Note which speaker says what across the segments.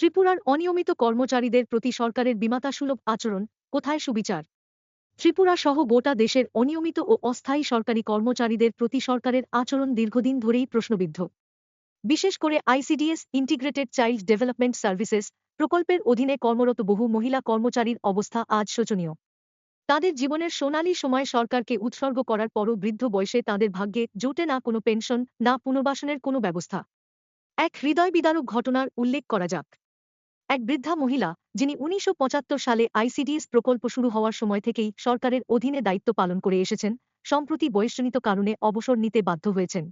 Speaker 1: ত্রিপুরার অনিয়মিত কর্মচারীদের প্রতি সরকারের বিমাতাসুলভ আচরণ, কোথায় সুবিচার? ত্রিপুরা সহ গোটা দেশের অনিয়মিত ও অস্থায়ী সরকারি কর্মচারীদের প্রতি সরকারের আচরণ দীর্ঘদিন ধরেই প্রশ্নবিদ্ধ। বিশেষ করে ICDS integrated child development services প্রকল্পের অধীনে কর্মরত বহু মহিলা কর্মচারীর অবস্থা আজ শোচনীয়। তাদের জীবনের সোনালী সময় সরকারকে উৎসর্গ করার পরও বৃদ্ধ বয়সে তাদের ভাগ্যে জোটে না কোনো পেনশন, না পুনর্বাসনের কোনো ব্যবস্থা। এক হৃদয় বিদারক ঘটনার উল্লেখ করা যাক। এক বৃদ্ধা মহিলা, যিনি উনিশশো পঁচাত্তর সালে আইসিডিএস প্রকল্প শুরু হওয়ার সময় থেকেই সরকারের অধীনে দায়িত্ব পালন করে এসেছেন, সম্প্রতি বয়সজনিত কারণে অবসর নিতে বাধ্য হয়েছেন।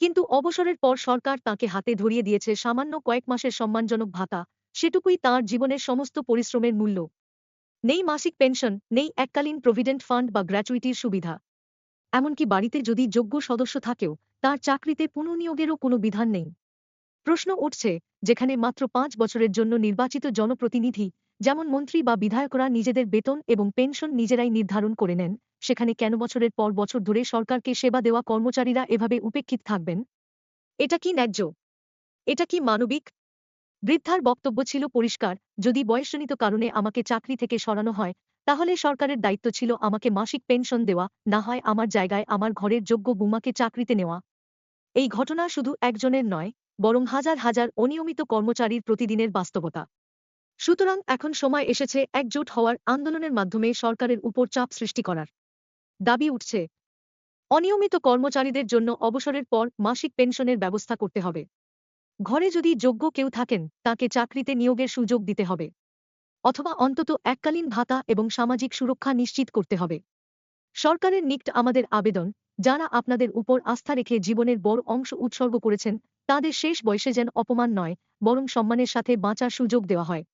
Speaker 1: কিন্তু অবসরের পর সরকার তাকে হাতে ধরিয়ে দিয়েছে সামান্য কয়েক মাসের সম্মানজনক ভাতা, সেটুকুই তাঁর জীবনের সমস্ত পরিশ্রমের মূল্য। নেই মাসিক পেনশন, নেই এককালীন প্রভিডেন্ট ফান্ড বা গ্র্যাচুইটির সুবিধা। এমনকি বাড়িতে যদি যোগ্য সদস্য থাকেও, তার চাকরিতে পুনর্নিয়োগেরও কোনো বিধান নেই। প্রশ্ন উঠছে যেখানে মাত্র পাঁচ বছরের জন্য নির্বাচিত জনপ্রতিনিধি, যেমন মন্ত্রী বা বিধায়করা নিজেদের বেতন এবং পেনশন নিজেরাই নির্ধারণ করে নেন, সেখানে কেন বছরের পর বছর ধরে সরকারকে সেবা দেওয়া কর্মচারীরা এভাবে উপেক্ষিত থাকবেন? এটা কি ন্যায্য? এটা কি মানবিক? বৃদ্ধার বক্তব্য ছিল পরিষ্কার, যদি বয়সজনিত কারণে আমাকে চাকরি থেকে সরানো হয়, তাহলে সরকারের দায়িত্ব ছিল আমাকে মাসিক পেনশন দেওয়া, না হয় আমার জায়গায় আমার ঘরের যোগ্য বুমাকে চাকরিতে নেওয়া। এই ঘটনা শুধু একজনের নয় বরং হাজার হাজার অনিয়মিত কর্মচারীর প্রতিদিনের বাস্তবতা। সুতরাং এখন সময় এসেছে একজোট হওয়ার আন্দোলনের মাধ্যমে সরকারের উপর চাপ সৃষ্টি করার। দাবি উঠছে, অনিয়মিত কর্মচারীদের জন্য অবসরের পর মাসিক পেনশনের ব্যবস্থা করতে হবে। ঘরে যদি যোগ্য কেউ থাকেন, তাকে চাকরিতে নিয়োগের সুযোগ দিতে হবে। অথবা অন্তত এককালীন ভাতা এবং সামাজিক সুরক্ষা নিশ্চিত করতে হবে। সরকারের নিকট আমাদের আবেদন, যারা আপনাদের উপর আস্থা রেখে জীবনের বড় অংশ উৎসর্গ করেছেন তাদের শেষ বয়সে যেন অপমান নয় বরং সম্মানের সাথে বাঁচার সুযোগ দেওয়া হয়।